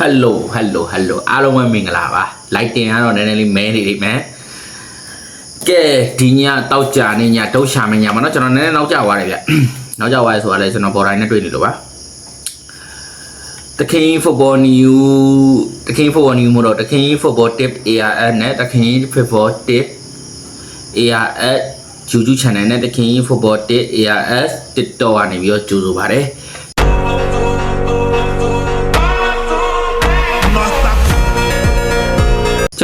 ဟယ်လိုဟယ်လိုဟယ်လိုအားလုံးပဲမင်္ဂလာပါလိုက်တင်ကတော့နည်းနည်းလေးမဲနေလိမ့်မယ်ကဲဒီညတောက်ကြနေညတုတ်ရှာမညမနော်ကျွန်တော်နည်းနည်းနောက်ကျသွားတယ်ဗျနောက်ကျသွားရဆိုတာလဲကျွန်တော်ပေါ်တိုင်းနဲ့တွေ့နေလို့ပါတခင် football new တခင် football new မို့တော့တခင် football tip ARS နဲ့တခင် football tip ARS YouTube channel နဲ့တခင် football tip ARS TikTok ကနေပြီးတော့ကြိုးဆိုပါတယ်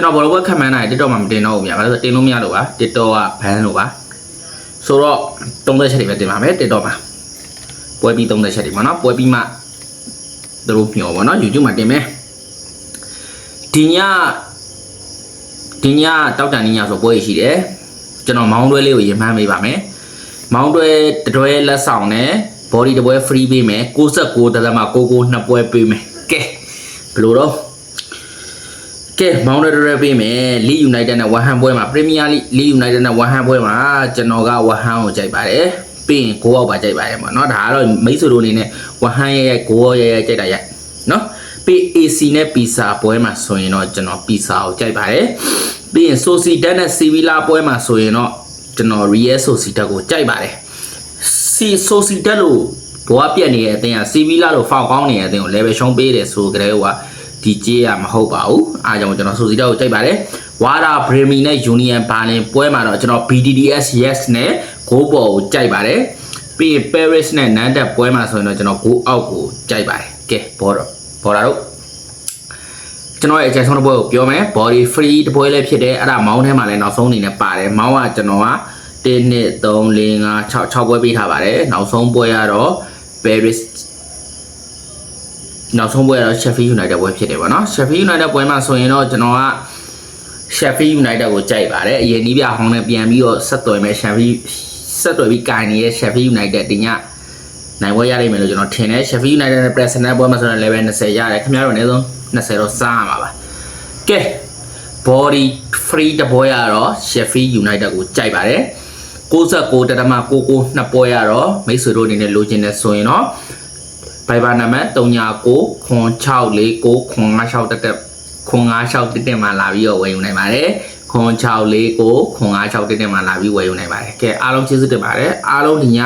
တော်ဘောလုံးဘက်ခံမှန်းနိုင် TikTok မှာမတင်တော့ဘူးဗျာ။ဘာလို့လဲဆိုတော့တင်လို့မရလို့ပါ။ TikTok ကဘန်လို့ပါ။ဆိုတော့30ချက်တွေပဲတင်ပါမယ် TikTok မှာ။ပွဲပြီး30ချက်တွေပေါ့နော်။ပွဲပြီးမှသူတို့မျှော်ပေါ့နော် YouTube မှာတင်မယ်။ဒီညဒီညတောက်တန်ညဆိုပွဲရရှိတယ်။ကျွန်တော်မောင်းတွဲလေးကိုရင်မှန်းပေးပါမယ်။မောင်းတွဲတတွဲလက်ဆောင်နဲ့ body တပွဲ free ပေးမယ်69တသမ99နှစ်ပွဲပေးမယ်။ကဲဘယ်လိုတော့ ကဲမောင်ရရပေးမယ်လီယူနိုက်တက်နဲ့ဝမ်ဟန်ပွဲမှာပရီးမီးယားလိလီယူနိုက်တက်နဲ့ဝမ်ဟန်ပွဲမှာကျွန်တော်ကဝမ်ဟန်ကိုကြိုက်ပါတယ်ပြီးရင်ကိုအောင်ပါကြိုက်ပါတယ်ပေါ့နော်ဒါကတော့မိတ်ဆွေတို့အနေနဲ့ဝမ်ဟန်ရဲ့ရဲ့ကိုရဲ့ရဲ့ကြိုက်တာရဲ့နော်ပြီး AC နဲ့ပီဆာပွဲမှာဆိုရင်တော့ကျွန်တော်ပီဆာကိုကြိုက်ပါတယ်ပြီးရင်ဆိုစီဒက်နဲ့စီဗီလာပွဲမှာဆိုရင်တော့ကျွန်တော်ရီယယ်ဆိုစီဒက်ကိုကြိုက်ပါတယ်စီဆိုစီဒက်လို့ဘွားပြက်နေတဲ့အတင်းကစီဗီလာလို့ဖောက်ကောင်းနေတဲ့အတင်းကို level ရှုံးပေးတယ်ဆိုကြတဲ့ဟိုက ဒီကြေးရမဟုတ်ပါဘူးအားကြောင့်ကျွန်တော်ဆိုစီတော့ကြိုက်ပါတယ်ဝါရာဘရီမီနဲ့ယူနီယံဘာလင်ပွဲမှာတော့ကျွန်တော် BDDS yes နဲ့ဂိုးပေါ်ကိုကြိုက်ပါတယ်ပြီးရင် Paris နဲ့နန်တက်ပွဲမှာဆိုရင်တော့ကျွန်တော်ဂိုးအောက်ကိုကြိုက်ပါတယ်ကဲဘောတော့ဘောတာတော့ကျွန်တော်ရဲ့အကြံဆုံးတစ်ပွဲကိုပြောမယ် body free တစ်ပွဲလည်းဖြစ်တယ်အဲ့ဒါမောင်းထဲမှာလည်းနောက်ဆုံးအနေနဲ့ပါတယ်မောင်းကကျွန်တော်က1 2 3 4 5 6 6ပွဲပေးထားပါတယ်နောက်ဆုံးပွဲကတော့ Paris နောက်ဆုံးပွဲကတော့ Sheffield United ပွဲဖြစ်တယ်ပေါ့နော် Sheffield United ပွဲမှာဆိုရင်တော့ကျွန်တော်က Sheffield United ကိုကြိုက်ပါတယ်အရင်နီးပြဟောင်းနဲ့ပြန်ပြီးတော့ဆက်သွယ်မဲ့ Sheffield ဆက်သွယ်ပြီးကင်နေတဲ့ Sheffield United တင်ညနိုင်ပွဲရနိုင်မယ်လို့ကျွန်တော်ထင်တယ် Sheffield United နဲ့ Preston ပွဲမှာဆိုတော့ level 20ရတယ်ခင်ဗျားတို့အနည်းဆုံး20တော့စားရမှာပါကဲ body free တပွဲကတော့ Sheffield United ကိုကြိုက်ပါတယ်69တတမ99နှစ်ပွဲရတော့မိတ်ဆွေတို့အနေနဲ့လိုချင်တယ်ဆိုရင်တော့ ဘိုင်ဘာနံပါတ်39ခွန်649ခွန်56တက်တက်ခွန်56တက်တက်မှာလာပြီးတော့ဝယ်ယူနိုင်ပါတယ်ခွန်649ခွန်56တက်တက်မှာလာပြီးဝယ်ယူနိုင်ပါတယ်ကဲအားလုံးကျေးဇူးတင်ပါတယ်အားလုံးဒီည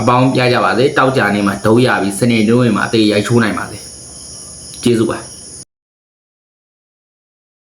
အပေါင်းပြကြပါစေတောက်ကြနေမှာဒုံးရပြီးစနေတွင်းမှာအသေးရိုက်ချိုးနိုင်ပါစေကျေးဇူးပါ